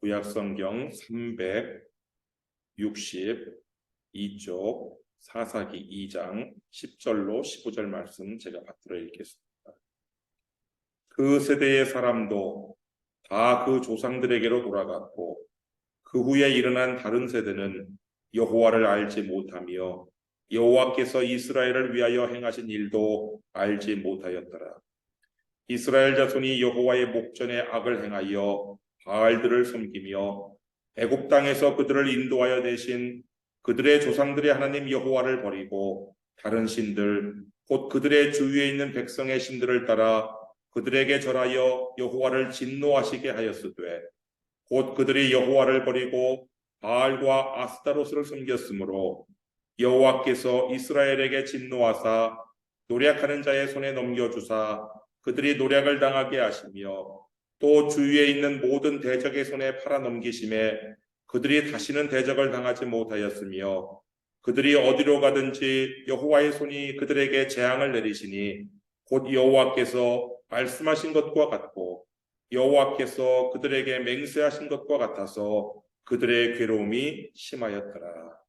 구약성경 362쪽 사사기 2장 10절로 15절 말씀 제가 받들어 읽겠습니다. 그 세대의 사람도 다 그 조상들에게로 돌아갔고 그 후에 일어난 다른 세대는 여호와를 알지 못하며 여호와께서 이스라엘을 위하여 행하신 일도 알지 못하였더라. 이스라엘 자손이 여호와의 목전에 악을 행하여 바알들을 섬기며 애굽 땅에서 그들을 인도하여 내신 그들의 조상들의 하나님 여호와를 버리고 다른 신들 곧 그들의 주위에 있는 백성의 신들을 따라 그들에게 절하여 여호와를 진노하시게 하였으되 곧 그들이 여호와를 버리고 바알과 아스타로스를 섬겼으므로 여호와께서 이스라엘에게 진노하사 노략하는 자의 손에 넘겨주사 그들이 노략을 당하게 하시며 또 주위에 있는 모든 대적의 손에 팔아 넘기심에 그들이 다시는 대적을 당하지 못하였으며 그들이 어디로 가든지 여호와의 손이 그들에게 재앙을 내리시니 곧 여호와께서 말씀하신 것과 같고 여호와께서 그들에게 맹세하신 것과 같아서 그들의 괴로움이 심하였더라.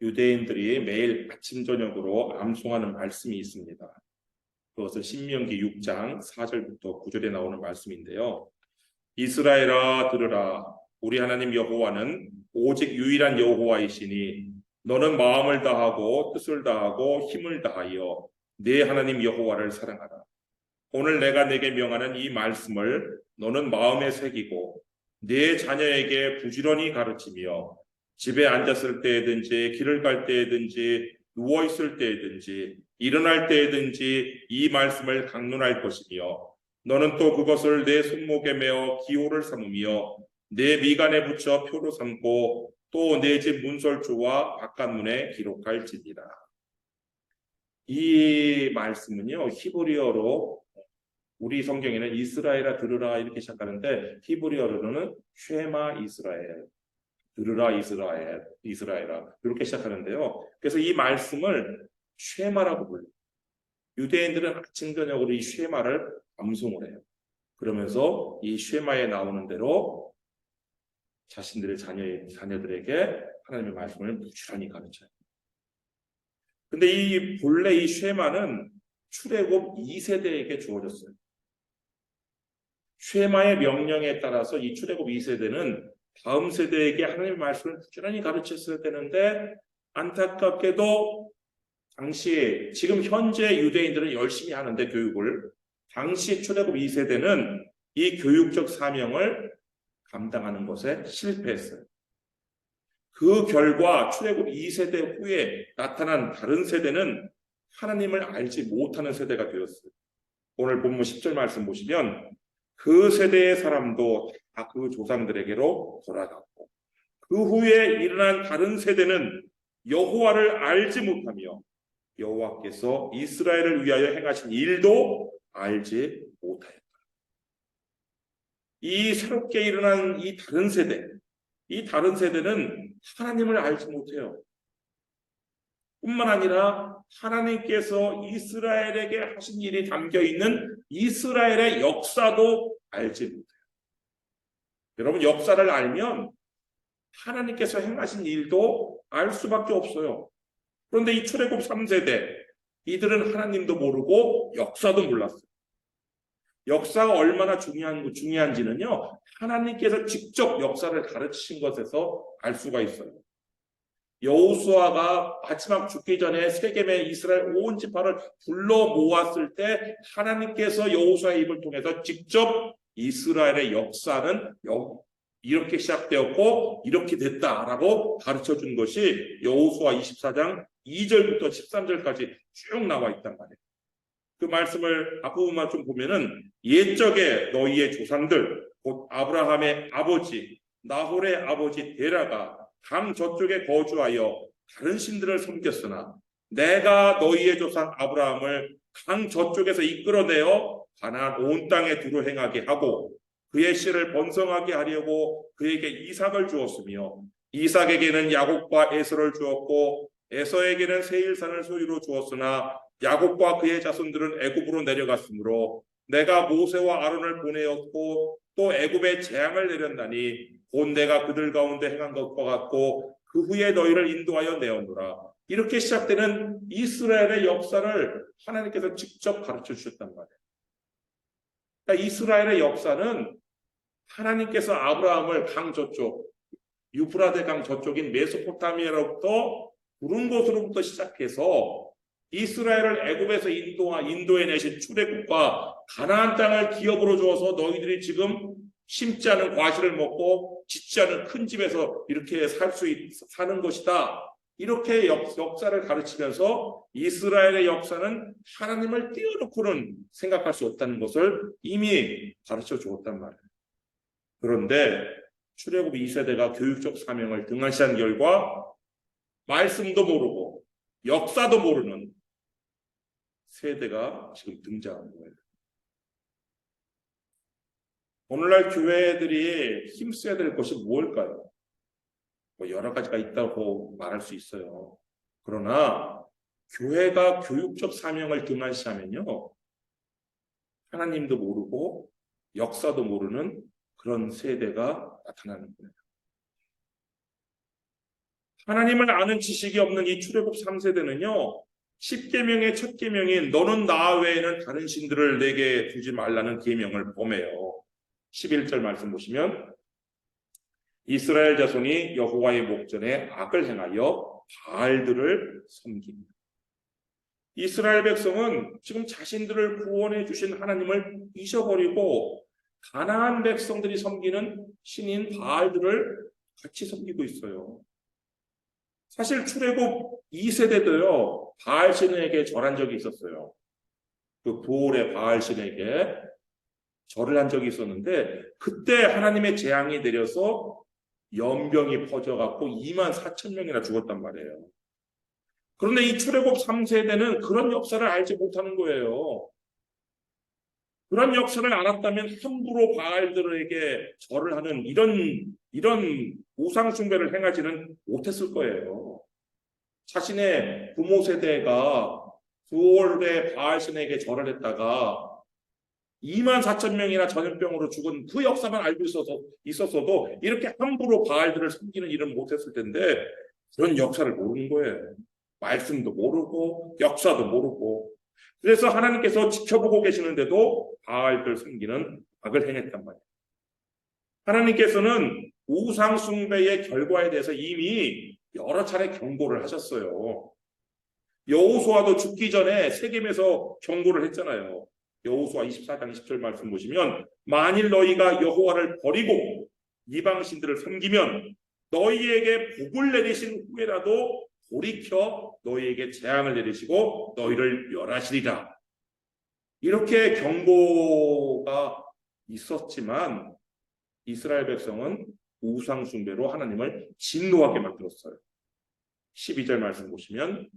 유대인들이 매일 아침 저녁으로 암송하는 말씀이 있습니다. 그것은 신명기 6장 4절부터 9절에 나오는 말씀인데요. 이스라엘아 들으라 우리 하나님 여호와는 오직 유일한 여호와이시니 너는 마음을 다하고 뜻을 다하고 힘을 다하여 내 하나님 여호와를 사랑하라. 오늘 내가 내게 명하는 이 말씀을 너는 마음에 새기고 내 자녀에게 부지런히 가르치며 집에 앉았을 때든지 길을 갈 때든지 누워 있을 때든지 일어날 때든지 이 말씀을 강론할 것이며 너는 또 그것을 내 손목에 메어 기호를 삼으며 내 미간에 붙여 표로 삼고 또 내 집 문설주와 바깥문에 기록할지니라. 이 말씀은요 히브리어로 우리 성경에는 이스라엘아 들으라 이렇게 시작하는데 히브리어로는 쉐마 이스라엘 들으라 이스라엘 이스라엘아 이렇게 시작하는데요. 그래서 이 말씀을 쉐마라고 불러요. 유대인들은 아침 저녁으로 이 쉐마를 암송을 해요. 그러면서 이 쉐마에 나오는 대로 자신들의 자녀 자녀들에게 하나님의 말씀을 부지런히 가르쳐요. 근데 이 본래 이 쉐마는 출애굽 2세대에게 주어졌어요. 쉐마의 명령에 따라서 이 출애굽 2세대는 다음 세대에게 하나님의 말씀을 부지런히 가르쳤어야 되는데 안타깝게도 당시 지금 현재 유대인들은 열심히 하는데 교육을 당시 출애굽 2세대는 이 교육적 사명을 감당하는 것에 실패했어요. 그 결과 출애굽 2세대 후에 나타난 다른 세대는 하나님을 알지 못하는 세대가 되었어요. 오늘 본문 10절 말씀 보시면 그 세대의 사람도 다 그 조상들에게로 돌아갔고 그 후에 일어난 다른 세대는 여호와를 알지 못하며 여호와께서 이스라엘을 위하여 행하신 일도 알지 못하였다. 이 새롭게 일어난 이 다른 세대, 이 다른 세대는 하나님을 알지 못해요. 뿐만 아니라 하나님께서 이스라엘에게 하신 일이 담겨 있는 이스라엘의 역사도 알지 못해요. 여러분 역사를 알면 하나님께서 행하신 일도 알 수밖에 없어요. 그런데 이 출애굽 3세대 이들은 하나님도 모르고 역사도 몰랐어요. 역사가 얼마나 중요한 중요한지는요. 하나님께서 직접 역사를 가르치신 것에서 알 수가 있어요. 여호수아가 마지막 죽기 전에 세겜의 이스라엘 온 지파를 불러 모았을 때 하나님께서 여호수아의 입을 통해서 직접 이스라엘의 역사는 이렇게 시작되었고 이렇게 됐다라고 가르쳐 준 것이 여호수아 24장 2절부터 13절까지 쭉 나와 있단 말이에요. 그 말씀을 앞부분만 좀 보면은 옛적에 너희의 조상들 곧 아브라함의 아버지 나홀의 아버지 데라가 강 저쪽에 거주하여 다른 신들을 섬겼으나 내가 너희의 조상 아브라함을 강 저쪽에서 이끌어내어 가나안 온 땅에 두루 행하게 하고 그의 씨를 번성하게 하려고 그에게 이삭을 주었으며 이삭에게는 야곱과 에서를 주었고 에서에게는 세일산을 소유로 주었으나 야곱과 그의 자손들은 애굽으로 내려갔으므로 내가 모세와 아론을 보내었고 또 애굽에 재앙을 내렸나니 곧 내가 그들 가운데 행한 것과 같고 그 후에 너희를 인도하여 내었노라. 이렇게 시작되는 이스라엘의 역사를 하나님께서 직접 가르쳐 주셨단 말이에요. 그러니까 이스라엘의 역사는 하나님께서 아브라함을 강 저쪽, 유프라데 강 저쪽인 메소포타미아로부터 부른 곳으로부터 시작해서 이스라엘을 애굽에서 인도와 인도에 내신 출애굽과 가나안 땅을 기업으로 주어서 너희들이 지금 심지 않은 과실을 먹고 짓지 않은 큰 집에서 이렇게 살 수 사는 것이다. 이렇게 역, 역사를 가르치면서 이스라엘의 역사는 하나님을 띄워놓고는 생각할 수 없다는 것을 이미 가르쳐 주었단 말이에요. 그런데 출애굽 2세대가 교육적 사명을 등한시한 결과 말씀도 모르고 역사도 모르는 세대가 지금 등장한 거예요. 오늘날 교회들이 힘써야 될 것이 무엇일까요? 뭐 여러 가지가 있다고 말할 수 있어요. 그러나 교회가 교육적 사명을 등한시하면요. 하나님도 모르고 역사도 모르는 그런 세대가 나타나는 거예요. 하나님을 아는 지식이 없는 이 출애굽 3세대는요. 10계명의 첫 계명인 너는 나 외에는 다른 신들을 내게 두지 말라는 계명을 범해요. 11절 말씀 보시면 이스라엘 자손이 여호와의 목전에 악을 행하여 바알들을 섬깁니다. 이스라엘 백성은 지금 자신들을 구원해 주신 하나님을 잊어버리고 가나안 백성들이 섬기는 신인 바알들을 같이 섬기고 있어요. 사실 출애굽 2세대도요. 바알 신에게 절한 적이 있었어요. 그 부올의 바알 신에게 절을 한 적이 있었는데 그때 하나님의 재앙이 내려서 연병이 퍼져갖고 2만 4천 명이나 죽었단 말이에요. 그런데 이 출애굽 3세대는 그런 역사를 알지 못하는 거예요. 그런 역사를 알았다면 함부로 바알들에게 절을 하는 이런 이런 우상 숭배를 행하지는 못했을 거예요. 자신의 부모 세대가 부월의 바알신에게 절을 했다가 2만 4천 명이나 전염병으로 죽은 그 역사만 알고 있어서 있었어도 이렇게 함부로 바알들을 섬기는 일은 못했을 텐데 그런 역사를 모르는 거예요. 말씀도 모르고 역사도 모르고 그래서 하나님께서 지켜보고 계시는데도 바알들 섬기는 악을 행했단 말이에요. 하나님께서는 우상 숭배의 결과에 대해서 이미 여러 차례 경고를 하셨어요. 여호수아도 죽기 전에 세겜에서 경고를 했잖아요. 여호수아 24장 20절 말씀 보시면 만일 너희가 여호와를 버리고 이방 신들을 섬기면 너희에게 복을 내리신 후에라도 돌이켜 너희에게 재앙을 내리시고 너희를 멸하시리라. 이렇게 경고가 있었지만 이스라엘 백성은 우상 숭배로 하나님을 진노하게 만들었어요. 12절 말씀 보시면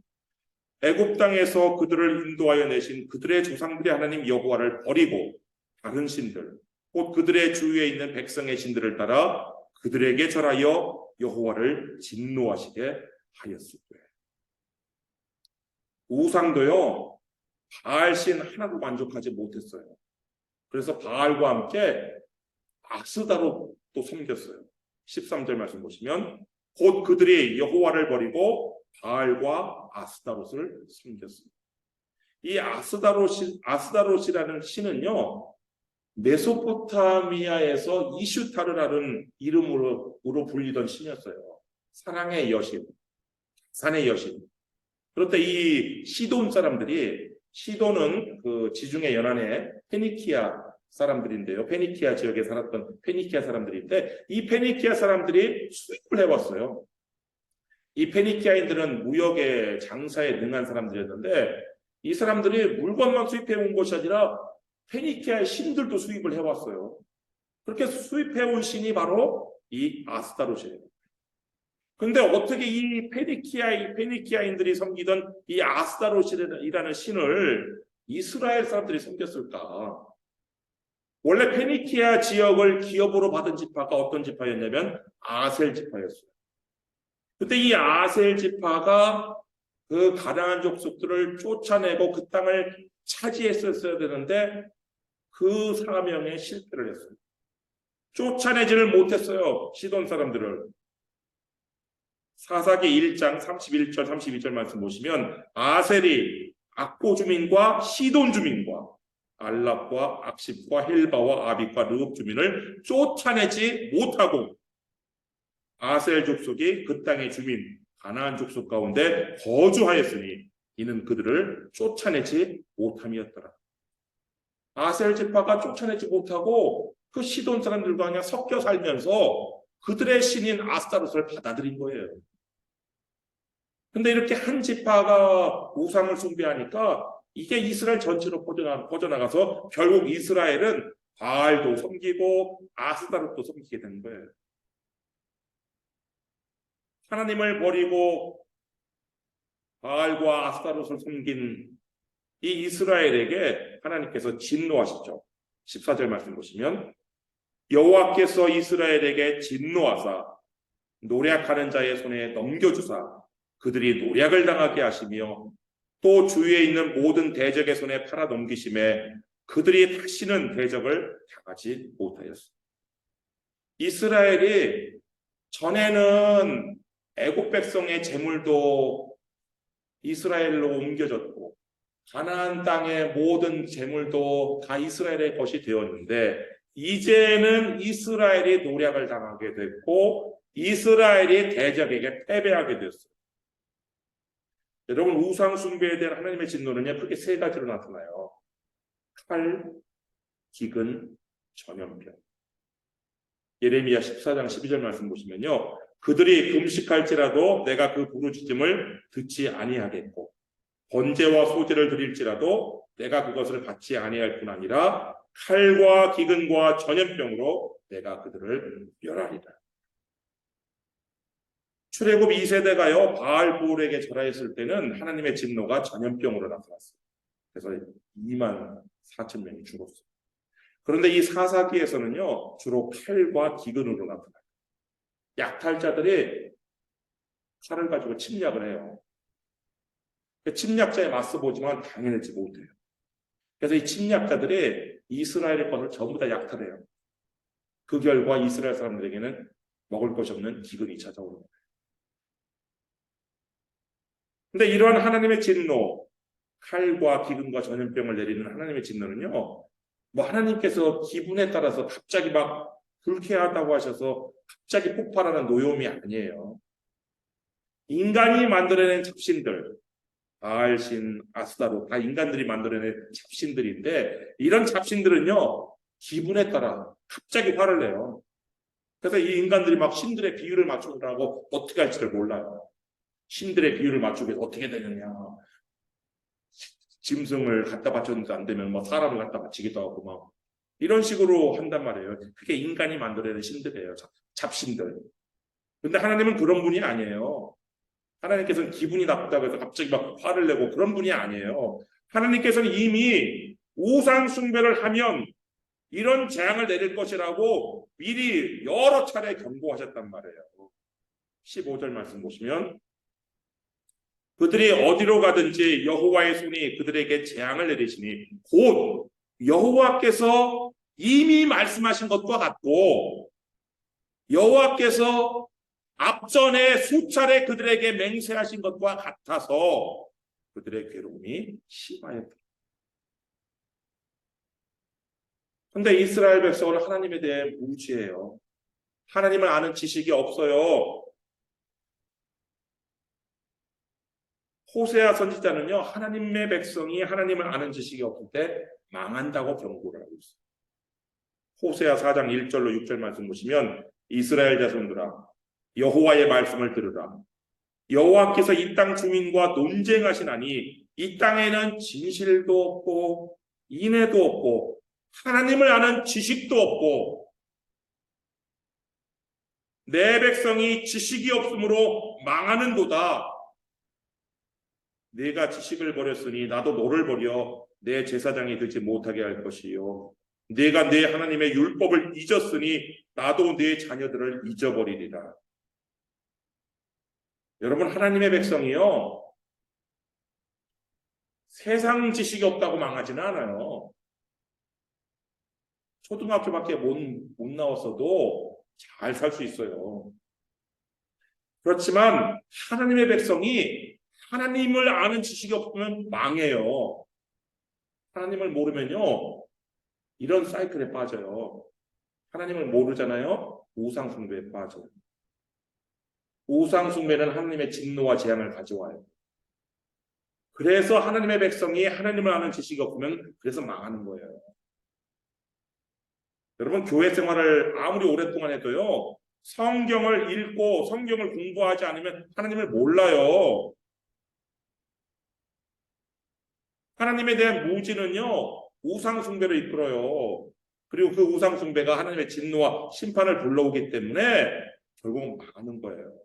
애굽 땅에서 그들을 인도하여 내신 그들의 조상들의 하나님 여호와를 버리고 다른 신들 곧 그들의 주위에 있는 백성의 신들을 따라 그들에게 절하여 여호와를 진노하시게 하였을 거예요. 우상도요 바알신 하나도 만족하지 못했어요. 그래서 바알과 함께 아스다로 또 섬겼어요. 13절 말씀 보시면 곧 그들이 여호와를 버리고 바알과 아스다롯을 섬겼습니다. 이 아스다롯 아스다롯이라는 신은요 메소포타미아에서 이슈타르라는 이름으로 불리던 신이었어요. 사랑의 여신, 산의 여신. 그런데 이 시돈 사람들이 시돈은 그 지중해 연안의 페니키아 사람들인데요. 페니키아 지역에 살았던 페니키아 사람들인데 이 페니키아 사람들이 수입을 해왔어요. 이 페니키아인들은 무역의 장사에 능한 사람들이었는데 이 사람들이 물건만 수입해 온 것이 아니라 페니키아의 신들도 수입을 해왔어요. 그렇게 수입해 온 신이 바로 이 아스타롯이에요. 근데 어떻게 이 페니키아, 페니키아인들이 섬기던 이 아스타롯이라는 신을 이스라엘 사람들이 섬겼을까? 원래 페니키아 지역을 기업으로 받은 지파가 어떤 지파였냐면 아셀 지파였어요. 그때 이 아셀 지파가 그 가나안 족속들을 쫓아내고 그 땅을 차지했었어야 되는데 그 사명에 실패를 했습니다. 쫓아내지를 못했어요. 시돈 사람들을. 사사기 1장 31절 32절 말씀 보시면 아셀이 악고 주민과 시돈 주민과 알랍과 악십과 헬바와 아빅과 르흡 주민을 쫓아내지 못하고 아셀 족속이 그 땅의 주민 가나안 족속 가운데 거주하였으니 이는 그들을 쫓아내지 못함이었더라. 아셀 지파가 쫓아내지 못하고 그 시돈 사람들과 그냥 섞여 살면서 그들의 신인 아스타롯을 받아들인 거예요. 근데 이렇게 한 지파가 우상을 숭배하니까 이게 이스라엘 전체로 퍼져나, 퍼져나 가서 결국 이스라엘은 바알도 섬기고 아스타롯도 섬기게 된 거예요. 하나님을 버리고 바알과 아스타롯을 섬긴 이 이스라엘에게 하나님께서 진노하시죠. 14절 말씀 보시면 여호와께서 이스라엘에게 진노하사 노략하는 자의 손에 넘겨주사 그들이 노략을 당하게 하시며 또 주위에 있는 모든 대적의 손에 팔아 넘기심에 그들이 다시는 대적을 당하지 못하였습니다. 이스라엘이 전에는 애국 백성의 재물도 이스라엘로 옮겨졌고 가나안 땅의 모든 재물도 다 이스라엘의 것이 되었는데 이제는 이스라엘이 노략을 당하게 됐고 이스라엘이 대적에게 패배하게 됐어요. 여러분 우상 숭배에 대한 하나님의 진노는요 크게 세 가지로 나타나요. 칼, 기근, 전염병. 예레미야 14장 12절 말씀 보시면요. 그들이 금식할지라도 내가 그 부르짖음을 듣지 아니하겠고 번제와 소제를 드릴지라도 내가 그것을 받지 아니할 뿐 아니라 칼과 기근과 전염병으로 내가 그들을 멸하리라. 출애굽 2세대가요 바알 부울에게 절하였을 때는 하나님의 진노가 전염병으로 나타났어요. 그래서 2만 4천 명이 죽었어요. 그런데 이 사사기에서는요 주로 칼과 기근으로 나타나요. 약탈자들이 칼을 가지고 침략을 해요. 침략자에 맞서 보지만 당해내지 못해요. 그래서 이 침략자들이 이스라엘의 것을 전부 다 약탈해요. 그 결과 이스라엘 사람들에게는 먹을 것이 없는 기근이 찾아오는 거예요. 근데 이러한 하나님의 진노, 칼과 기근과 전염병을 내리는 하나님의 진노는요, 뭐 하나님께서 기분에 따라서 갑자기 막 불쾌하다고 하셔서 갑자기 폭발하는 노염이 아니에요. 인간이 만들어낸 잡신들, 바알신, 아스타로 다 인간들이 만들어낸 잡신들인데 이런 잡신들은요 기분에 따라 갑자기 화를 내요. 그래서 이 인간들이 막 신들의 비유를 맞추느라고 어떻게 할지를 몰라요. 신들의 비유를 맞추기 어떻게 되느냐. 짐승을 갖다 바쳤는데 안 되면 뭐 사람을 갖다 바치기도 하고 막 이런 식으로 한단 말이에요. 그게 인간이 만들어낸 신들이에요. 잡- 잡신들. 근데 하나님은 그런 분이 아니에요. 하나님께서는 기분이 나쁘다고 해서 갑자기 막 화를 내고 그런 분이 아니에요. 하나님께서는 이미 우상 숭배를 하면 이런 재앙을 내릴 것이라고 미리 여러 차례 경고하셨단 말이에요. 15절 말씀 보시면 그들이 어디로 가든지 여호와의 손이 그들에게 재앙을 내리시니 곧 여호와께서 이미 말씀하신 것과 같고 여호와께서 앞전에 수차례 그들에게 맹세하신 것과 같아서 그들의 괴로움이 심하였다. 근데 이스라엘 백성은 하나님에 대해 무지해요. 하나님을 아는 지식이 없어요. 호세아 선지자는요, 하나님의 백성이 하나님을 아는 지식이 없을 때 망한다고 경고를 하고 있어요. 호세아 4장 1절로 6절 말씀 보시면 이스라엘 자손들아 여호와의 말씀을 들으라. 여호와께서 이 땅 주민과 논쟁하시나니 이 땅에는 진실도 없고 인애도 없고 하나님을 아는 지식도 없고 내 백성이 지식이 없으므로 망하는도다. 내가 지식을 버렸으니 나도 너를 버려 내 제사장이 되지 못하게 할 것이요. 내가 내 하나님의 율법을 잊었으니 나도 내 자녀들을 잊어버리리라. 여러분 하나님의 백성이요. 세상 지식이 없다고 망하지는 않아요. 초등학교밖에 못, 못 나왔어도 잘 살 수 있어요. 그렇지만 하나님의 백성이 하나님을 아는 지식이 없으면 망해요. 하나님을 모르면요. 이런 사이클에 빠져요. 하나님을 모르잖아요. 우상숭배에 빠져요. 우상숭배는 하나님의 진노와 재앙을 가져와요. 그래서 하나님의 백성이 하나님을 아는 지식이 없으면 그래서 망하는 거예요. 여러분 교회 생활을 아무리 오랫동안 해도요. 성경을 읽고 성경을 공부하지 않으면 하나님을 몰라요. 하나님에 대한 무지는요. 우상숭배로 이끌어요. 그리고 그 우상숭배가 하나님의 진노와 심판을 불러오기 때문에 결국 망하는 거예요.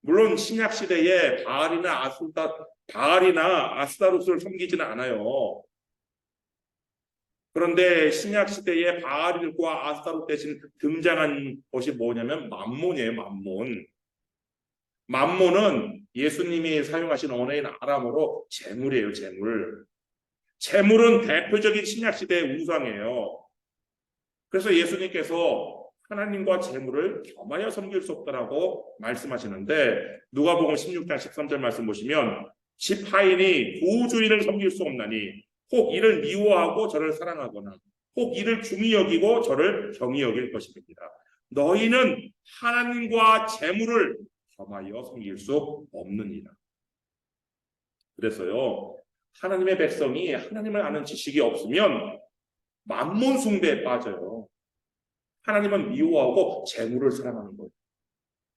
물론 신약 시대에 바알이나 아스다 바알이나 아스타로스를 섬기지는 않아요. 그런데 신약 시대에 바알과 아스타로 대신 등장한 것이 뭐냐면 만몬이에요, 만몬. 만몬은 예수님이 사용하신 언어인 아람어로 재물이에요, 재물. 재물은 대표적인 신약 시대의 우상이에요. 그래서 예수님께서 하나님과 재물을 겸하여 섬길 수 없다라고 말씀하시는데 누가복음 16장 13절 말씀 보시면 집 하인이 부주인을 섬길 수 없나니 혹 이를 미워하고 저를 사랑하거나 혹 이를 중히 여기고 저를 경히 여길 것입니다. 너희는 하나님과 재물을 겸하여 섬길 수 없느니라. 그래서요 하나님의 백성이 하나님을 아는 지식이 없으면 만몬 숭배에 빠져요. 하나님은 미워하고 재물을 사랑하는 거예요.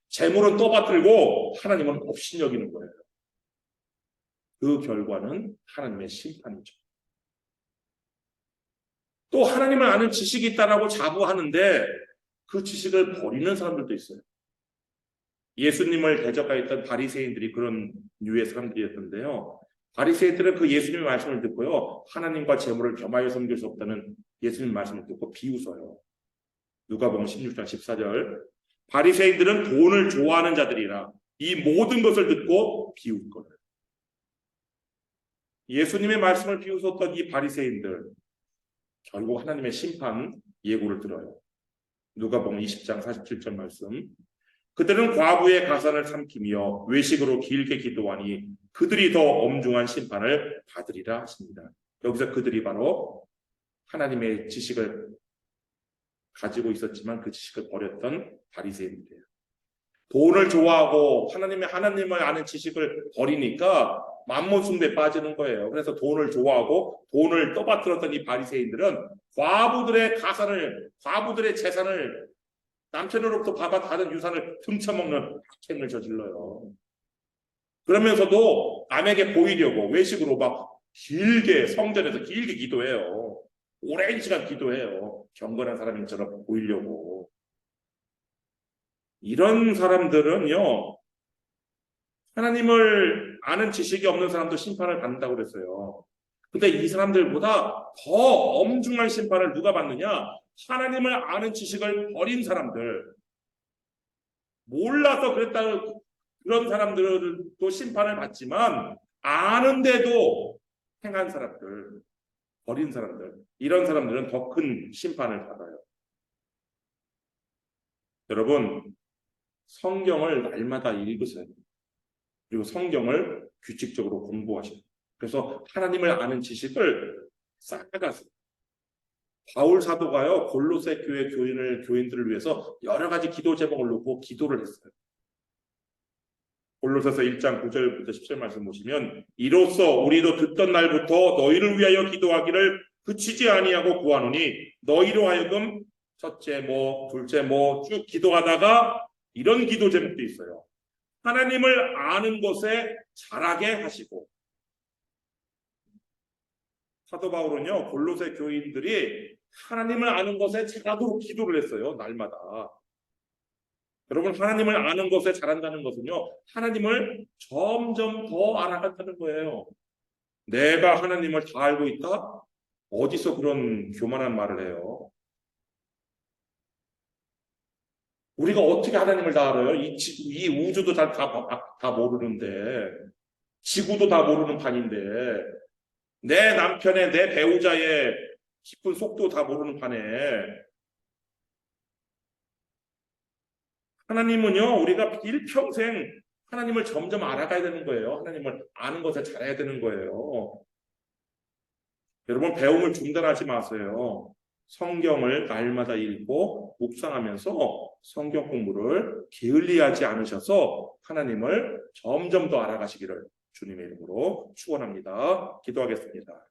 재물은 떠받들고 하나님은 업신여기는 거예요. 그 결과는 하나님의 심판이죠. 또 하나님을 아는 지식이 있다라고 자부하는데 그 지식을 버리는 사람들도 있어요. 예수님을 대적하였던 바리새인들이 그런 류의 사람들이었던데요. 바리새인들은 그 예수님의 말씀을 듣고요. 하나님과 재물을 겸하여 섬길 수 없다는 예수님 말씀을 듣고 비웃어요. 누가복음 16장 14절. 바리새인들은 돈을 좋아하는 자들이라 이 모든 것을 듣고 비웃거든. 예수님의 말씀을 비웃었던 이 바리새인들 결국 하나님의 심판 예고를 들어요. 누가복음 20장 47절 말씀. 그들은 과부의 가산을 삼키며 외식으로 길게 기도하니 그들이 더 엄중한 심판을 받으리라 하십니다. 여기서 그들이 바로 하나님의 지식을 가지고 있었지만 그 지식을 버렸던 바리새인들이에요. 돈을 좋아하고 하나님의 하나님을 아는 지식을 버리니까 만몬 숭배에 빠지는 거예요. 그래서 돈을 좋아하고 돈을 떠받들었던 이 바리새인들은 과부들의 가산을 과부들의 재산을 남편으로부터 받아 다른 유산을 훔쳐먹는 악행을 저질러요. 그러면서도 남에게 보이려고 외식으로 막 길게 성전에서 길게 기도해요. 오랜 시간 기도해요. 경건한 사람처럼 보이려고. 이런 사람들은요, 하나님을 아는 지식이 없는 사람도 심판을 받는다고 그랬어요. 근데 이 사람들보다 더 엄중한 심판을 누가 받느냐? 하나님을 아는 지식을 버린 사람들. 몰라서 그랬다 그런 사람들도 심판을 받지만 아는데도 행한 사람들, 버린 사람들, 이런 사람들은 더 큰 심판을 받아요. 여러분, 성경을 날마다 읽으세요. 그리고 성경을 규칙적으로 공부하세요. 그래서 하나님을 아는 지식을 쌓아가세요. 바울 사도가요 골로새 교회 교인을 교인들을 위해서 여러 가지 기도 제목을 놓고 기도를 했어요. 골로새서 1장 9절부터 10절 말씀 보시면 이로써 우리도 듣던 날부터 너희를 위하여 기도하기를 그치지 아니하고 구하노니 너희로 하여금 첫째 뭐 둘째 뭐 쭉 기도하다가 이런 기도 제목도 있어요. 하나님을 아는 것에 자라게 하시고 사도 바울은요 골로새 교인들이 하나님을 아는 것에 자라도록 기도를 했어요 날마다. 여러분 하나님을 아는 것에 자란다는 것은요 하나님을 점점 더 알아간다는 거예요. 내가 하나님을 다 알고 있다? 어디서 그런 교만한 말을 해요? 우리가 어떻게 하나님을 다 알아요? 이, 지- 이 우주도 다, 다, 다 모르는데 지구도 다 모르는 판인데 내 남편의 내 배우자의 깊은 속도 다 모르는 판에 하나님은요 우리가 일평생 하나님을 점점 알아가야 되는 거예요. 하나님을 아는 것을 잘해야 되는 거예요. 여러분 배움을 중단하지 마세요. 성경을 날마다 읽고 묵상하면서 성경 공부를 게을리하지 않으셔서 하나님을 점점 더 알아가시기를 주님의 이름으로 축원합니다. 기도하겠습니다.